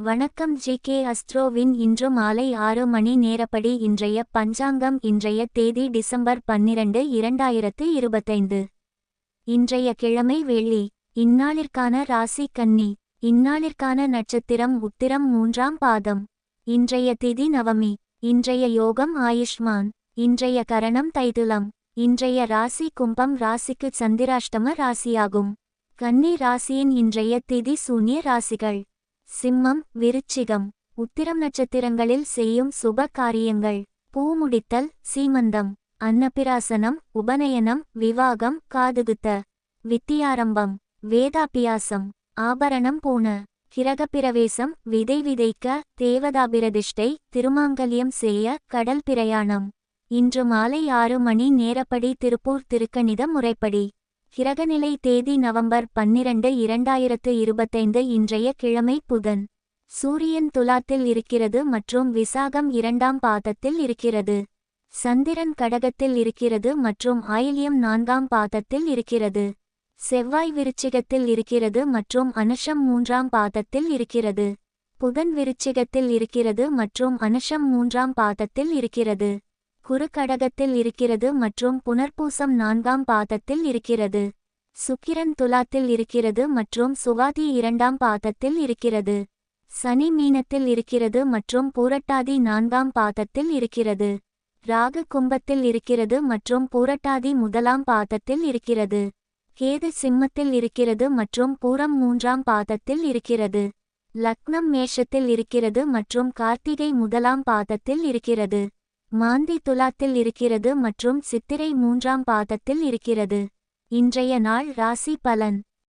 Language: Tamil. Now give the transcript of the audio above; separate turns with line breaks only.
வணக்கம் ஜி கே அஸ்ட்ரோவின் இன்று மாலை ஆறு மணி நேரப்படி இன்றைய பஞ்சாங்கம் இன்றைய தேதி டிசம்பர் பன்னிரண்டு இரண்டாயிரத்து இருபத்தைந்து. இன்றைய கிழமை வெள்ளி இந்நாளிற்கான ராசி கன்னி இந்நாளிற்கான நட்சத்திரம் உத்திரம் மூன்றாம் பாதம். இன்றைய திதி நவமி இன்றைய யோகம் ஆயுஷ்மான் இன்றைய கரணம் தைதுலம் இன்றைய ராசி கும்பம் ராசிக்கு சந்திராஷ்டம ராசியாகும். கன்னி ராசியின் இன்றைய திதி சூன்ய ராசிகள். சிம்மம் விருச்சிகம் உத்திரம் நட்சத்திரங்களில் செய்யும் சுப காரியங்கள். பூமுடித்தல் சீமந்தம் அன்னபிராசனம் உபநயனம் விவாகம் காதுகுத்த வித்தியாரம்பம் வேதாபியாசம் ஆபரணம் பூண கிரகப்பிரவேசம் விதை விதைக்க தேவதாபிரதிஷ்டை திருமாங்கல்யம் செய்ய கடல் பிரயாணம். இன்று மாலை ஆறு மணி நேரப்படி திருப்பூர் திருக்கணித முறைப்படி. கிரகநிலை தேதி நவம்பர் பன்னிரண்டு இரண்டாயிரத்து இருபத்தைந்து இன்றைய கிழமை புதன். சூரியன் துலாத்தில் இருக்கிறது மற்றும் விசாகம் இரண்டாம் பாதத்தில் இருக்கிறது. சந்திரன் கடகத்தில் இருக்கிறது மற்றும் ஆயில்யம் நான்காம் பாதத்தில் இருக்கிறது. செவ்வாய் விருச்சிகத்தில் இருக்கிறது மற்றும் அனுஷம் மூன்றாம் பாதத்தில் இருக்கிறது. புதன் விருச்சிகத்தில் இருக்கிறது மற்றும் அனுஷம் மூன்றாம் பாதத்தில் இருக்கிறது. குறுக்கடகத்தில் இருக்கிறது மற்றும் புனர்பூசம் நான்காம் பாதத்தில் இருக்கிறது. சுக்கிரன் துலாத்தில் இருக்கிறது மற்றும் சுவாதி இரண்டாம் பாதத்தில் இருக்கிறது. சனி மீனத்தில் இருக்கிறது மற்றும் பூரட்டாதி நான்காம் பாதத்தில் இருக்கிறது. ராகு கும்பத்தில் இருக்கிறது மற்றும் பூரட்டாதி முதலாம் பாதத்தில் இருக்கிறது. கேது சிம்மத்தில் இருக்கிறது மற்றும் பூரம் மூன்றாம் பாதத்தில் இருக்கிறது. லக்னம் மேஷத்தில் இருக்கிறது மற்றும் கார்த்திகை முதலாம் பாதத்தில் இருக்கிறது. மாந்தி துலாத்தில் இருக்கிறது மற்றும் சித்திரை மூன்றாம் பாதத்தில் இருக்கிறது. இன்றைய நாள் ராசி பலன்.